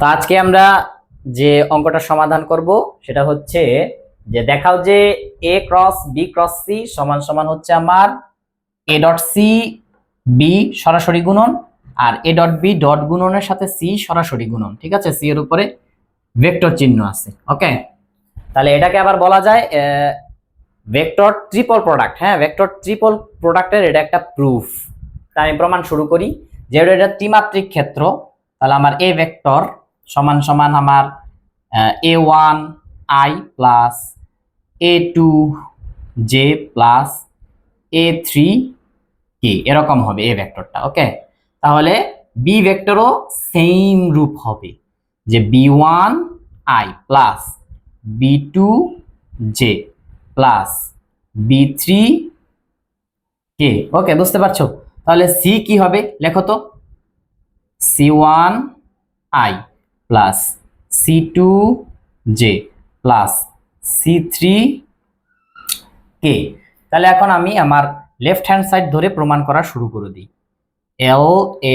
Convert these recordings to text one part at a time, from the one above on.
তো আজকে আমরা যে অঙ্কটা সমাধান করব, সেটা হচ্ছে যে দেখাও যে A cross B cross C সমান সমান হচ্ছে আমার এ ডট সি বি সরাসরি গুণন আর এ ডট বি ডট গুণনের সাথে সি সরাসরি গুণন, ঠিক আছে? সি এর উপরে ভেক্টর চিহ্ন আছে ওকে তাহলে এটাকে আবার বলা যায় ভেক্টর ট্রিপল প্রোডাক্ট হ্যাঁ? ভেক্টর ট্রিপল প্রোডাক্টের এটা একটা প্রুফ তাই আমি প্রমাণ শুরু করি যেহেতু এটা ত্রিমাত্রিক ক্ষেত্র, তাহলে আমার এ ভেক্টর সমান সমান আমার A one i plus A two j plus A three k এরকম হবে এ ভেক্টরটা ওকে তাহলে বি ভেক্টরও সেম রূপ হবে, যে B one i plus B two j plus B three k okay বুঝতে পারছ? তাহলে সি কি হবে? লেখো তো C one i plus C two j plus C three k তাহলে এখন আমি আমার লেফট হ্যান্ড সাইড ধরে প্রমাণ করা শুরু করে দিই। L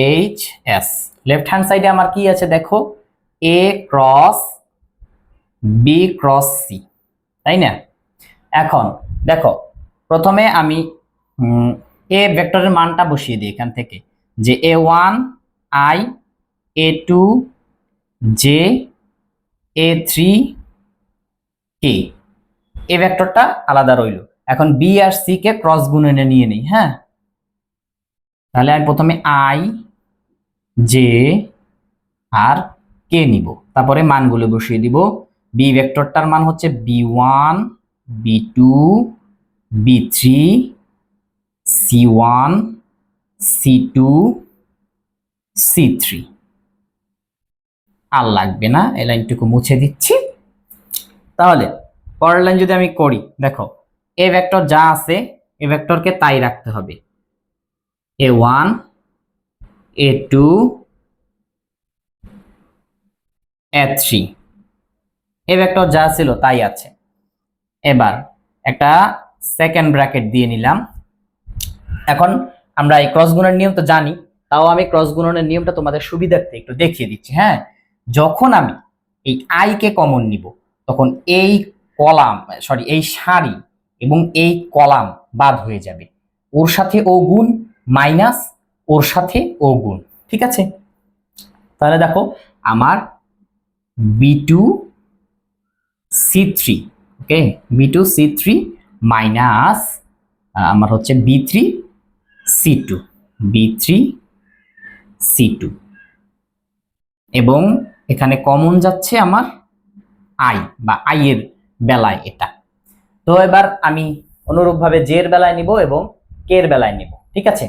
H S left hand সাইডে আমার কি আছে দেখো? A cross B cross C তাই না? এখন দেখো, প্রথমে আমি এ ভেক্টরের মানটা বসিয়ে দিই এখান থেকে। যে A one i A two j A three k A ভেক্টরটা আলাদা রইল। এখন বি আর সি কে ক্রস গুণনে নিয়ে নিই হ্যাঁ? তাহলে আমি প্রথমে আই জে আর কে নিব। তারপরে মানগুলো বসিয়ে দিব। বি ভেক্টরটার মান হচ্ছে B one B two B three C one C two C three আর লাগবে না, এই লাইনটুকু মুছে দিচ্ছি। তাহলে, পরের লাইন যদি আমি করি, দেখো, এ ভেক্টর যা আছে, এ ভেক্টরকে তাই রাখতে হবে। A one, A two, A three. A vector যা ছিল তাই আছে। এবার একটা সেকেন্ড ব্র্যাকেট দিয়ে নিলাম। এখন আমরা এই ক্রস গুণের নিয়ম তো জানি, তাও আমি ক্রস গুণনের নিয়মটা তোমাদের সুবিধার্থে একটু দেখিয়ে দিচ্ছি হ্যাঁ? যখন আমি এই আই কে কমন নিব, তখন এই কলাম সরি এই সারি এবং এই কলাম বাদ হয়ে যাবে। ওর সাথে ও গুণ মাইনাস ওর সাথে ও গুণ, ঠিক আছে? তাহলে দেখো, আমার B two C three okay B two C three minus আমার হচ্ছে B three C two B three C two এবং এখানে কমন যাচ্ছে আমার আই বা আই এর বেলায় এটা। তো এবার আমি অনুরূপভাবে জে এর বেলায় নিব এবং এর বেলায় নিব, ঠিক আছে?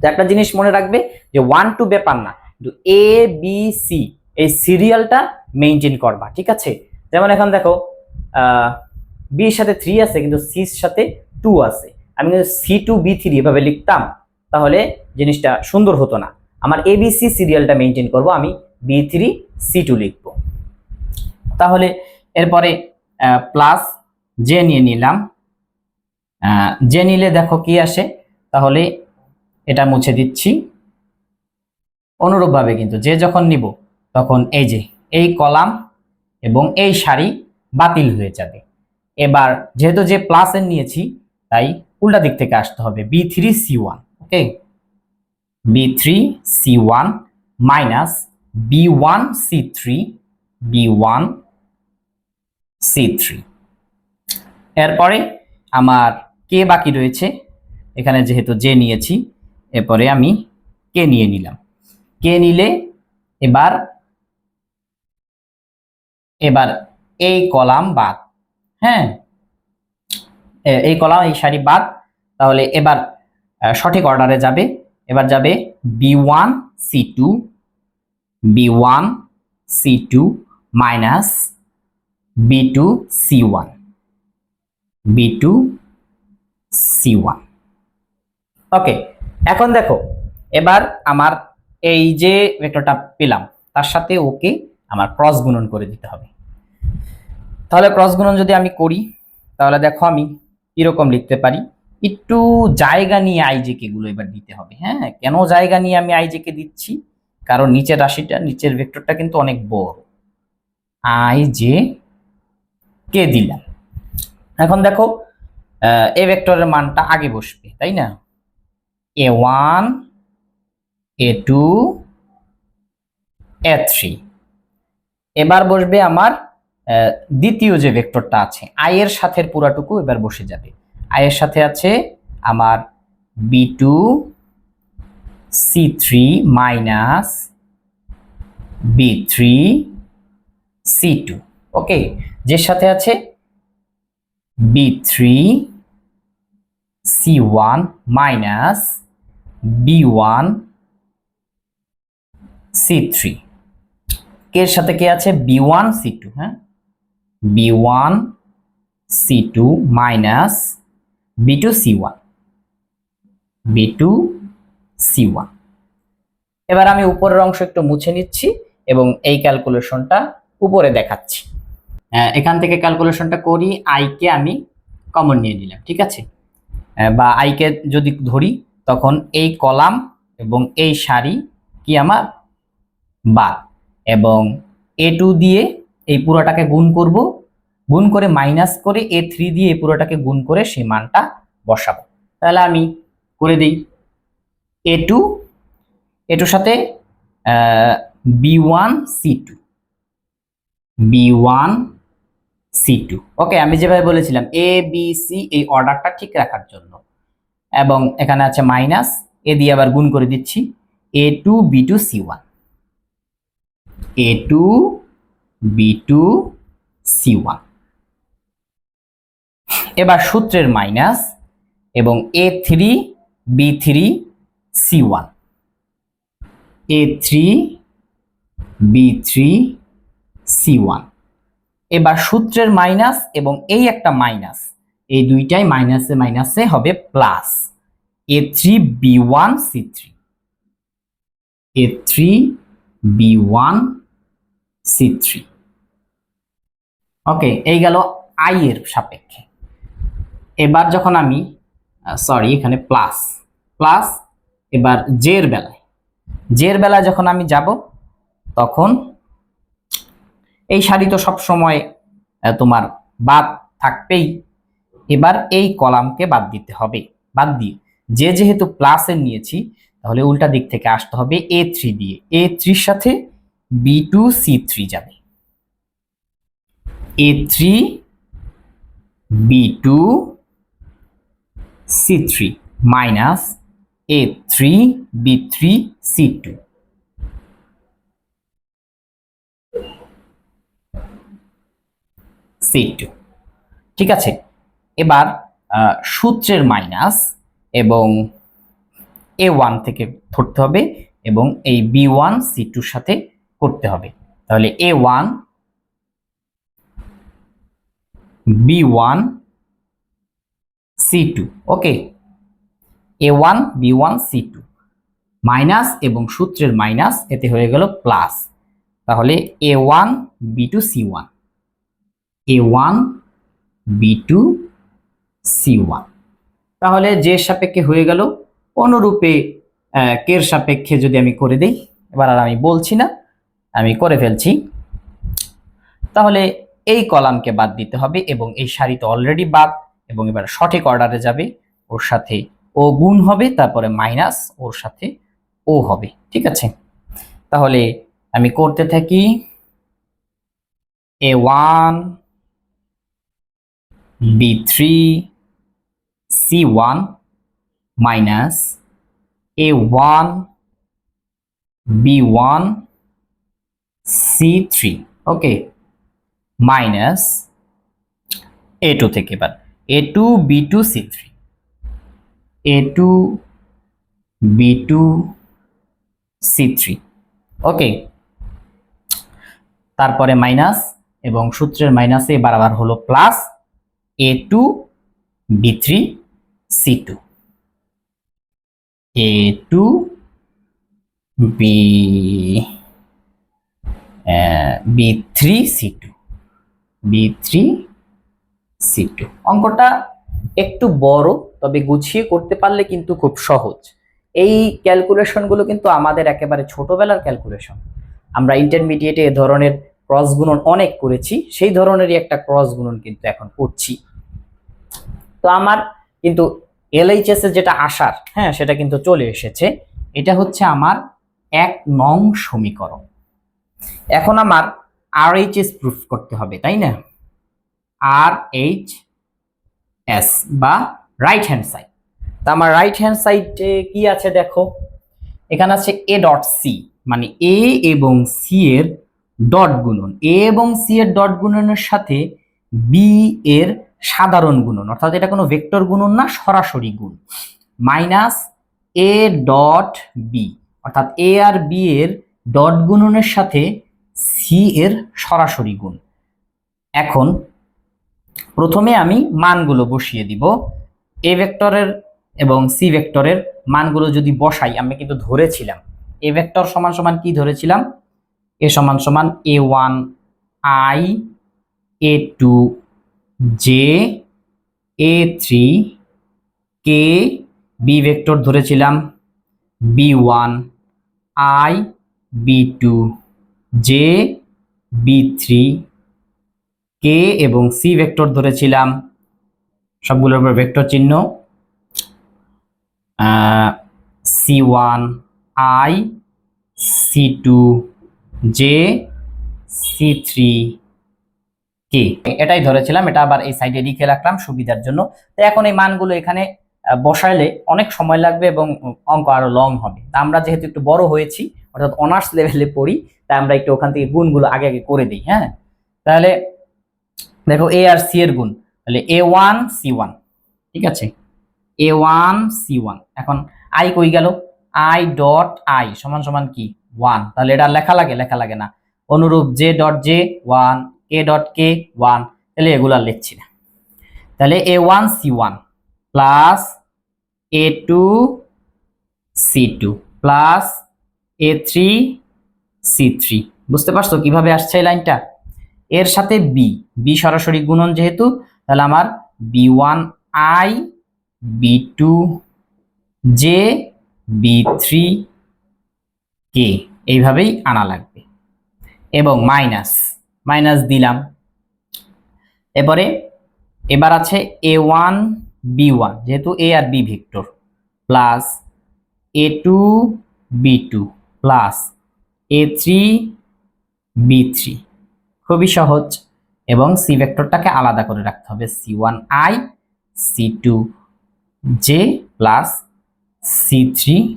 তো একটা জিনিস মনে রাখবে যে ওয়ান টু ব্যাপার না কিন্তু এ বি সি এই সিরিয়ালটা মেনটেন করবা, ঠিক আছে? যেমন এখন দেখো বি এর সাথে থ্রি আছে, কিন্তু সির সাথে টু আছে। আমি কিন্তু সি টু বি থ্রি এভাবে লিখতাম, তাহলে জিনিসটা সুন্দর হতো না। আমার এবিসি সিরিয়ালটা মেনটেন করব, আমি বি থ্রি, সি টু লিখব। তাহলে এরপরে প্লাস জে নিয়ে নিলাম। জে নিলে দেখো কি আসে? তাহলে এটা মুছে দিচ্ছি। অনুরূপভাবে কিন্তু যে যখন নিব, তখন এই যে এই কলাম এবং এই সারি বাতিল হয়ে যাবে। এবার যেহেতু যে প্লাস এর নিয়েছি, তাই উল্টা দিক থেকে আসতে হবে। B three, C one okay B three, C one minus B one C three B one C three এরপরে আমার কে বাকি রয়েছে। এখানে যেহেতু জে নিয়েছি, এরপরে আমি কে নিয়ে নিলাম। কে নিলে এবার এবার এই কলাম বাদ। হ্যাঁ? এই কলাম, এই সারি বাদ। তাহলে এবার সঠিক অর্ডারে যাবে। এবার যাবে B one C two B one C two minus B two C one B two C one okay এখন দেখো, এবার আমার এই যে ভেক্টরটা পেলাম, তার সাথে ওকে আমার ক্রস গুণন করে দিতে হবে। তাহলে ক্রস গুণন যদি আমি করি, তাহলে দেখো আমি এরকম লিখতে পারি, একটু জায়গা নিয়ে আইজেকে গুলো এবার দিতে হবে। হ্যাঁ কেন জায়গা নিয়ে আমি আইজেকে দিচ্ছি? কারণ নিচের রাশিটা, নিচের ভেক্টরটা কিন্তু অনেক বড়। আই জে কে দিলাম? এখন দেখো এ ভেক্টরের মানটা আগে বসবে, তাই না? A one, A two, A three. এবার বসবে আমার দ্বিতীয় যে ভেক্টরটা আছে, আই এর সাথে পুরাটুকু এবার বসে যাবে। আই এর সাথে আছে আমার B two C three minus B three C two okay যে সাথে আছে? B three C one minus B one C three এর সাথে কে আছে? বি ওয়ান সি টু হ্যাঁ? B one C two minus B two C one B এবার আমি উপরের অংশ একটু মুছে নিচ্ছি এবং এই ক্যালকুলেশনটা উপরে দেখাচ্ছি। এখান থেকে ক্যালকুলেশনটা করি আইকে আমি কমন নিয়ে নিলাম, ঠিক আছে? বা আইকে যদি ধরি, তখন এই কলাম এবং এই সারি কি আমার? বাদ এবং এ টু দিয়ে এই পুরোটাকে গুণ করব, গুণ করে মাইনাস করে এ থ্রি দিয়ে এই পুরোটাকে গুণ করে সেই মানটা বসাবো। তাহলে আমি করে দিই। এ টু এ টুর সাথে B one C two B one C two okay আমি যেভাবে বলেছিলাম এ বি সি এই অর্ডারটা ঠিক রাখার জন্য। এবং এখানে আছে মাইনাস এ দিয়ে আবার গুণ করে দিচ্ছি A two B two C one A two B two C one এবার সূত্রের মাইনাস এবং A three B three C one A three B three C one এবার সূত্রের মাইনাস এবং এই একটা মাইনাস এই দুইটাই মাইনাসে মাইনাসে হবে plus A three B one C three A three B one C three okay এই গেল আই এর সাপেক্ষে। এবার যখন আমি সরি এখানে প্লাস প্লাস এবার জের বেলায়। জের বেলায় যখন আমি যাব, তখন এই শাড়ি তো সব সময় তোমার বাদ থাকবেই। এবার এই কলামকে বাদ দিতে হবে, বাদ দিয়ে। যে যেহেতু প্লাসের নিয়েছি, তাহলে উল্টা দিক থেকে আসতে হবে এ থ্রি দিয়ে। এ থ্রির সাথে বি টু সি থ্রি যাবে। A three B two C three minus A three B three C two C two ঠিক আছে? এবার সূত্রের মাইনাস এবং এ ওয়ান থেকে ধরতে হবে এবং এই বি ওয়ান সি টুর সাথে করতে হবে। তাহলে A one B one C two okay A one B one C two minus এবং সূত্রের মাইনাস এতে হয়ে গেল প্লাস। তাহলে A one B two C one A one B two C one তাহলে যে সাপেক্ষে হয়ে গেল। অনুরূপে কের সাপেক্ষে যদি আমি করে দেই, এবার আর আমি বলছি না, আমি করে ফেলছি। তাহলে এই কলামকে বাদ দিতে হবে এবং এই সারি তো অলরেডি বাদ এবং এবার সঠিক অর্ডারে যাবে। ওর সাথে ও গুণ হবে, তারপরে মাইনাস ওর সাথে ও হবে, ঠিক আছে? তাহলে আমি করতে থাকি A one B three C one minus A one B one C three okay minus A two থেকে এবার A two B two C three A two B two C three okay তারপরে মাইনাস এবং সূত্রের মাইনাসে বারবার হলো plus A two B three C two A two B B three C two B three C two অঙ্কটা একটু বড় তবে গুছিয়ে করতে পারলে কিন্তু খুব সহজ। এই ক্যালকুলেশনগুলো কিন্তু আমাদের একেবারে ছোটবেলার ক্যালকুলেশন আমরা ইন্টারমিডিয়েটে এ ধরনের ক্রস গুণন অনেক করেছি, সেই ধরনেরই একটা ক্রস গুণন কিন্তু এখন করছি। তো আমার কিন্তু এলএইচএস যেটা আসার হ্যাঁ সেটা কিন্তু চলে এসেছে। এটা হচ্ছে আমার এক নং সমীকরণ। এখন আমার আর প্রুফ করতে হবে, তাই না? আর এইচ এস বা রাইট হ্যান্ড সাইড তা আমার রাইট হ্যান্ড সাইডে কি আছে দেখো? এখানে আছে এ ডট সি মানে এ এবং সি এর ডট গুণন। এ এবং সি এর ডট গুণনের সাথে বি এর সাধারণ গুণন। অর্থাৎ এটা কোনো ভেক্টর গুণন না, সরাসরি গুণ। মাইনাস এ ডট বি অর্থাৎ এ আর বি এর ডট গুণনের সাথে সি এর সরাসরি গুণ। এখন প্রথমে আমি মানগুলো বসিয়ে দিব। এ ভেক্টরের এবং সি ভেক্টরের মানগুলো যদি বসাই আমি কিন্তু ধরেছিলাম। এ ভেক্টর সমান সমান কি ধরেছিলাম? এ সমান সমান A one I A two J A three K B vector ধরেছিলাম। B one I B two J B three K এবং সি ভেক্টর ধরেছিলাম। সবগুলোর উপর ভেক্টর চিহ্ন C one I C two J C three K এটাই ধরেছিলাম, এটা আবার এই সাইডে লিখে রাখলাম সুবিধার জন্য। তো এখন এই মানগুলো এখানে বসাইলে অনেক সময় লাগবে এবং অঙ্ক আরও লং হবে। তা আমরা যেহেতু একটু বড় হয়েছি, অর্থাৎ অনার্স লেভেলে পড়ি, তাই আমরা একটু ওখান থেকে গুণগুলো আগে আগে করে দিই হ্যাঁ? তাহলে, দেখো এ আর সি এর গুণ। তাহলে এ ওয়ান সি ওয়ান ঠিক আছে? এ ওয়ান সি ওয়ান এখন আই কই গেল? আই ডট আই সমান সমান কি? ওয়ান তাহলে এটা লেখা লাগে? লেখা লাগে না। অনুরূপ J dot J one K dot K one তাহলে এগুলো লিখছি না। তাহলে A one C one plus A two C two plus A three C three বুঝতে পারছ কীভাবে আসছে এই লাইনটা? এর সাথে বি বি সরাসরি গুণন যেহেতু তাহলে আমার B one I B two J B three K এইভাবেই আনা লাগবে। এবং মাইনাস মাইনাস দিলাম। এবারে এবার আছে এ ওয়ান বি ওয়ান যেহেতু A R B vector plus A two B two plus A three B three খুবই সহজ। এবং সি ভেক্টরটাকে আলাদা করে রাখতে হবে। C one I C two J plus C three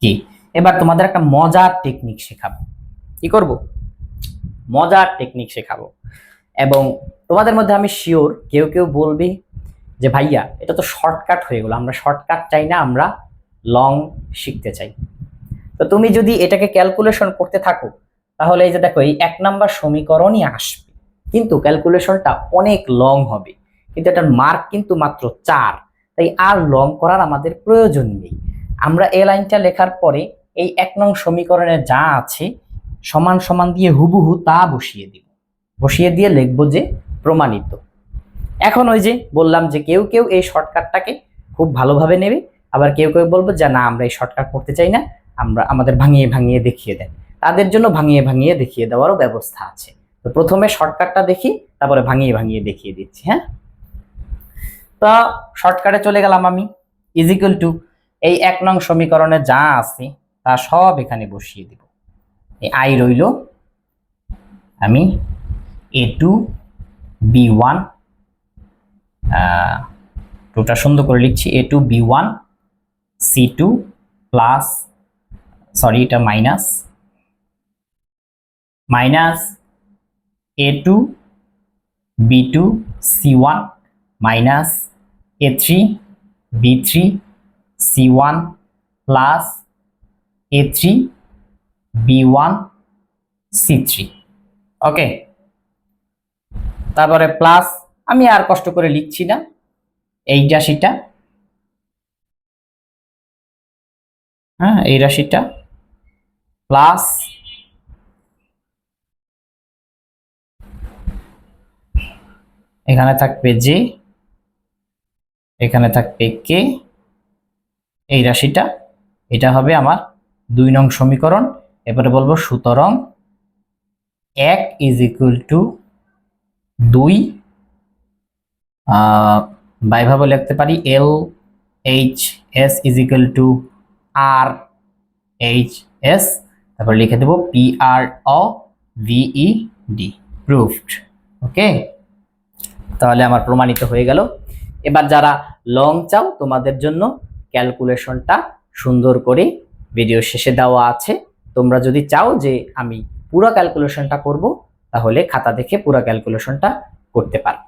K এবার তোমাদের একটা মজার টেকনিক শেখাবো। কি করব? মজার টেকনিক শেখাবো। এবং তোমাদের মধ্যে আমি শিওর কেউ কেউ বলবে যে, ভাইয়া, এটা তো শর্টকাট হয়ে গেলো। আমরা শর্টকাট চাই না, আমরা লং শিখতে চাই। তো তুমি যদি এটাকে ক্যালকুলেশন করতে থাকো, তাহলে এই যে দেখো, এই এক নাম্বার সমীকরণই আসবে। কিন্তু ক্যালকুলেশনটা অনেক লং হবে। কিন্তু এটার মার্ক কিন্তু মাত্র চার। তাই আর লং করার আমাদের প্রয়োজন নেই। আমরা এই লাইনটা লেখার পরে এই এক নং সমীকরণে যা আছে, সমান সমান দিয়ে হুবহু তা বসিয়ে দিব। বসিয়ে দিয়ে লিখব যে প্রমাণিত। এখন ওই যে বললাম যে কেউ কেউ এই শর্টকাটটাকে খুব ভালোভাবে নেবে। আবার কেউ কেউ বলব যে না, আমরা এই শর্টকাট করতে চাই না। আমরা, আমাদের ভাঙিয়ে ভাঙিয়ে দেখিয়ে দেন। তাদের জন্য ভাঙিয়ে ভাঙিয়ে দেখিয়ে দেওয়ারও ব্যবস্থা আছে। তো প্রথমে শর্টকাটটা দেখি, তারপরে ভাঙিয়ে ভাঙিয়ে দেখিয়ে দিচ্ছি হ্যাঁ? তো শর্টকাটে চলে গেলাম আমি ইজিক্যাল টু এই এক নং সমীকরণে যা আছে, তা সব এখানে বসিয়ে দিব। এই আই রইল আমি এ টু বি ওয়ান টুটা সুন্দর করে লিখছি A two B one C two plus sorry এটা minus minus A two B two C one minus A three B three C one plus A three B one C three okay তারপরে plus আমি আর কষ্ট করে লিখছি না। এই রাশিটা। হ্যাঁ এই রাশিটা। প্লাস এখানে থাকবে যে এখানে থাকবে কে এই রাশিটা, এটা হবে আমার দুই নং সমীকরণ। এবারে বলব সুতরাং এক ইজ ইকুয়াল টু দুই বাইভাবে লিখতে পারি L H S is equal to R H S তারপর লিখে দেবো P R O V E D proofed okay তাহলে আমার প্রমাণিত হয়ে গেল। এবার যারা লং চাও, তোমাদের জন্য ক্যালকুলেশনটা সুন্দর করে ভিডিও শেষে দেওয়া আছে। তোমরা যদি চাও যে আমি পুরো ক্যালকুলেশনটা করব, তাহলে খাতা দেখে পুরো ক্যালকুলেশনটা করতে পারো।